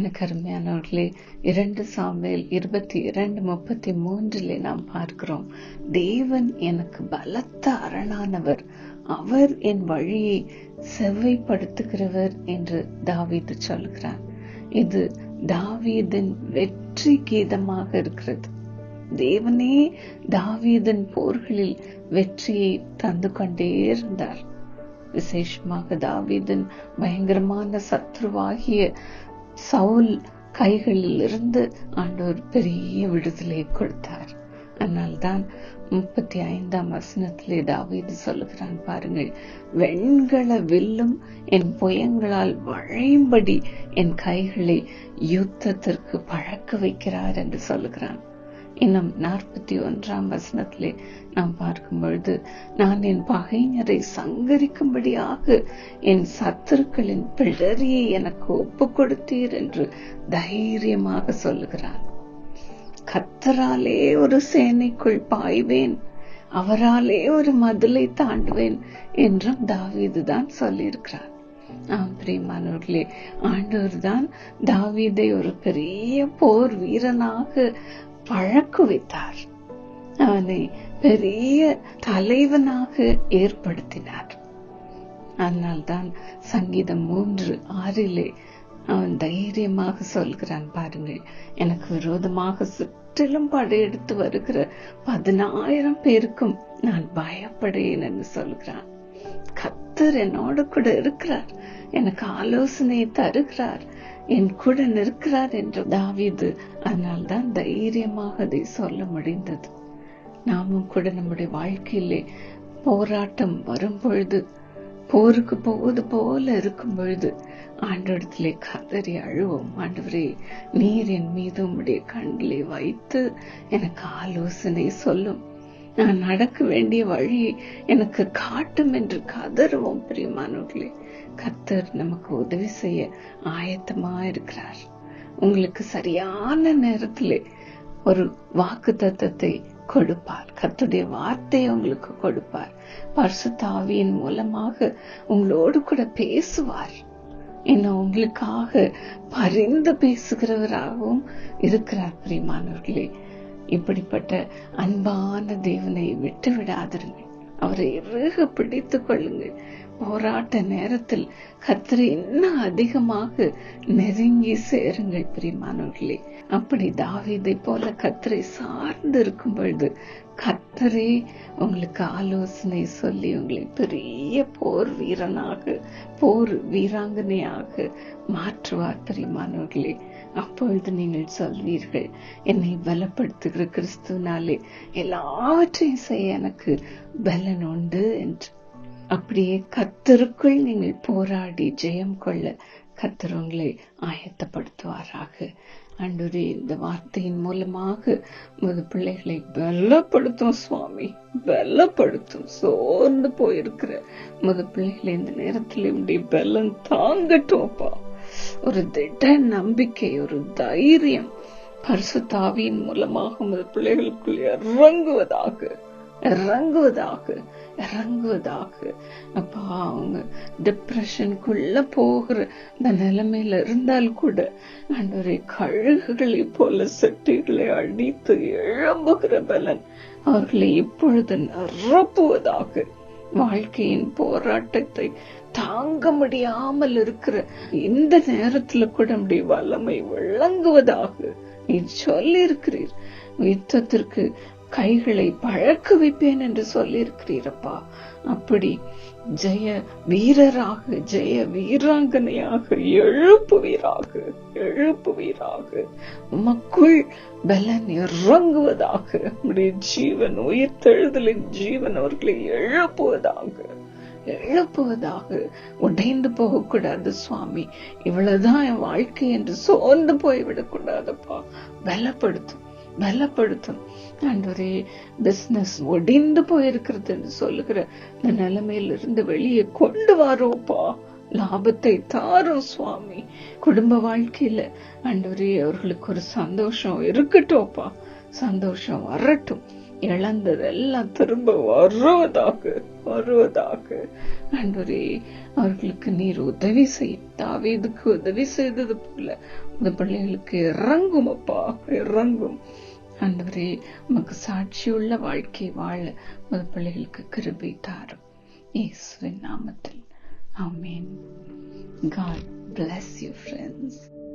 எனக்கு அருமையானவர்களே இரண்டு சாமியில் இருபத்தி இரண்டு முப்பத்தி மூன்றிலே நாம் பார்க்கிறோம். தேவன் எனக்கு பலத்த அரணானவர். அவர் என் வழியை செவ்வைப்படுத்துகிறவர் என்று தாவீது சொல்கிறார். இது தாவீதின் வெற்றி கீதமாக இருக்கிறது. தேவனே தாவீதன் போர்களில் வெற்றியை தந்து கொண்டே இருந்தார். விசேஷமாக தாவீதன் பயங்கரமான சத்ருவாகிய சவுல் கைகளிலிருந்து ஆண்டவர் பெரிய விடுதலை கொடுத்தார். அதனால்தான் முப்பத்தி ஐந்தாம் வசனத்திலே தாவீது சொல்லுகிறான் பாருங்கள் வெண்கல வில்லும் என் புயங்களால் வழையும்படி என் கைகளை யுத்தத்திற்கு பழக்க வைக்கிறார் என்று சொல்லுகிறான். இன்னும் நாற்பத்தி ஒன்றாம் வசனத்திலே நாம் பார்க்கும் பொழுது நான் என் பகைஞரை சங்கரிக்கும்படியாக என் சத்துருக்களின் பிழறியை எனக்கு ஒப்பு கொடுத்தீர் என்று தைரியமாக சொல்லுகிறார். கத்தராலே ஒரு சேனைக்குள் பாய்வேன் அவராலே ஒரு மதிலை தாண்டுவேன் என்றும் தாவீது தான் சொல்லியிருக்கிறார். ஆம் பிரியமானவர்களே ஆண்டவர் தான் தாவீதை ஒரு பெரிய போர் வீரனாக பழக்கு வைத்தார் அவனை பெரிய தலைவனாக ஏற்படுத்தினார். அதனால்தான் சங்கீதம் மூன்று ஆறிலே அவன் தைரியமாக சொல்கிறான் பாருங்கள் எனக்கு விரோதமாக சுற்றிலும் படையெடுத்து வருகிற பதினாயிரம் பேருக்கும் நான் பயப்படேன் என்று சொல்கிறான். கத்தர் என்னோடு கூட இருக்கிறார். எனக்கு ஆலோசனை தருகிறார். என் கூட நிற்கிறார் என்று தாவீது அதனால்தான் தைரியமாக அதை சொல்ல முடிந்தது. நாமும் கூட நம்முடைய வாழ்க்கையிலே போராட்டம் வரும் பொழுது போருக்கு போவது போல இருக்கும் பொழுது ஆண்டவரத்திலே கதறி அழுவோம். ஆண்டவரே நீர் என் மீது உம்முடைய கண்களை வைத்து எனக்கு ஆலோசனை சொல்லும். நான் நடக்க வேண்டிய வழி எனக்கு காட்டும் என்று கதறுவோம் பிரியமானவர்களே. கத்தர் நமக்கு உதவி செய்ய ஆயத்தமா இருக்கிறார். உங்களுக்கு சரியான நேரத்தில் ஒரு வாக்கு தத்தத்தை கொடுப்பார். கத்துடைய வார்த்தையை உங்களுக்கு கொடுப்பார். பரிசுத்தாவியின் மூலமாக உங்களோடு கூட பேசுவார். என்ன உங்களுக்காக பரிந்து பேசுகிறவராகவும் இருக்கிறார் பிரியமானவர்களே. இப்படிப்பட்ட அன்பான தேவனை விட்டு விடாதிருங்கள் அவரை இறுக பிடித்து கொள்ளுங்கள். போராட்ட நேரத்தில் கத்தரை இன்னும் அதிகமாக நெருங்கி சேருங்கள் பிரியமானவர்களே. அப்படி தாவிதை போல கத்தரை சார்ந்து இருக்கும் பொழுது கத்தரே உங்களுக்கு ஆலோசனை சொல்லி உங்களை பெரிய போர் வீரனாக போர் வீராங்கனையாக மாற்றுவார் பிரியமானவர்களே. அப்பொழுது நீங்கள் சொல்வீர்கள் என்னை பலப்படுத்துகிற கிறிஸ்துவனாலே எல்லாவற்றையும் செய்ய எனக்கு பலன் உண்டு என்று. அப்படியே கத்தருக்குள் நீங்கள் போராடி ஜெயம் கொள்ள கத்தர் உங்களை ஆயத்தப்படுத்துவாராக. அன்றுரே இந்த வார்த்தையின் மூலமாக முது பிள்ளைகளை பலப்படுத்தும் சுவாமி பலப்படுத்தும். சோர்ந்து போயிருக்கிற முது பிள்ளைகளை இந்த நேரத்தில் இப்படி பலம் தாங்கட்டும்ப்பா ஒரு திட நம்பிக்கை ஒரு தைரியம் பரிசுத்தாவியின் மூலமாக உமது பிள்ளைகளுக்குள் இறங்குவதாக இறங்குவதாக இறங்குவதாக. அப்பா அவங்க டிப்ரெஷனுக்குள்ள போகிற இந்த நிலைமையில இருந்தால் கூட ஆண்டவரை கழுகுகளை போல செட்டிகளை அடித்து எழும்புகிற பலன் அவர்களை இப்பொழுது நிரப்புவதாக. வாழ்க்கையின் போராட்டத்தை தாங்க முடியாமல் இருக்கிற இந்த நேரத்துல கூட நம்முடைய வல்லமை விளங்குவதாக நீ சொல்லி இருக்கிறீர் யுத்தத்திற்கு கைகளை பழக்க வைப்பேன் என்று சொல்லியிருக்கிறீரப்பா அப்படி ஜெய வீரராக ஜெய வீராங்கனையாக எழுப்புவீராக எழுப்புவீராக. உமக்குள் பலன் இறங்குவதாக உடைய ஜீவன் உயிர் தெழுதலின் ஜீவன் அவர்களை எழுப்புவதாக எழுப்புவதாக. உடைந்து போகக்கூடாது சுவாமி. இவ்வளவுதான் என் வாழ்க்கை என்று சோர்ந்து போய்விடக்கூடாதப்பா. பலப்படுத்தும். பலப்படுத்தும். ஆண்டவரே பிசினஸ் ஒடிந்து போயிருக்கிறதுன்னு சொல்லுகிற இந்த நிலைமையிலிருந்து வெளியே கொண்டு வாரோப்பா. லாபத்தை தாரும் சுவாமி. குடும்ப வாழ்க்கையில ஆண்டவரே அவர்களுக்கு ஒரு சந்தோஷம் இருக்கட்டும்ப்பா. சந்தோஷம் வரட்டும். இழந்ததெல்லாம் திரும்ப வருவதாக வருவதாக. ஆண்டவரே அவர்களுக்கு நீர் உதவி செய்யும் தாவீதுக்கு உதவி செய்தது போல. இந்த பிள்ளைகளுக்கு இறங்கும் அப்பா இறங்கும். ஆண்டவரே உமக்கு சாட்சியுள்ள வாழ்க்கை வாழ உமது பிள்ளைகளுக்கு கிருபை தாரும். இயேசுவின் நாமத்தில். ஆமேன். God bless you friends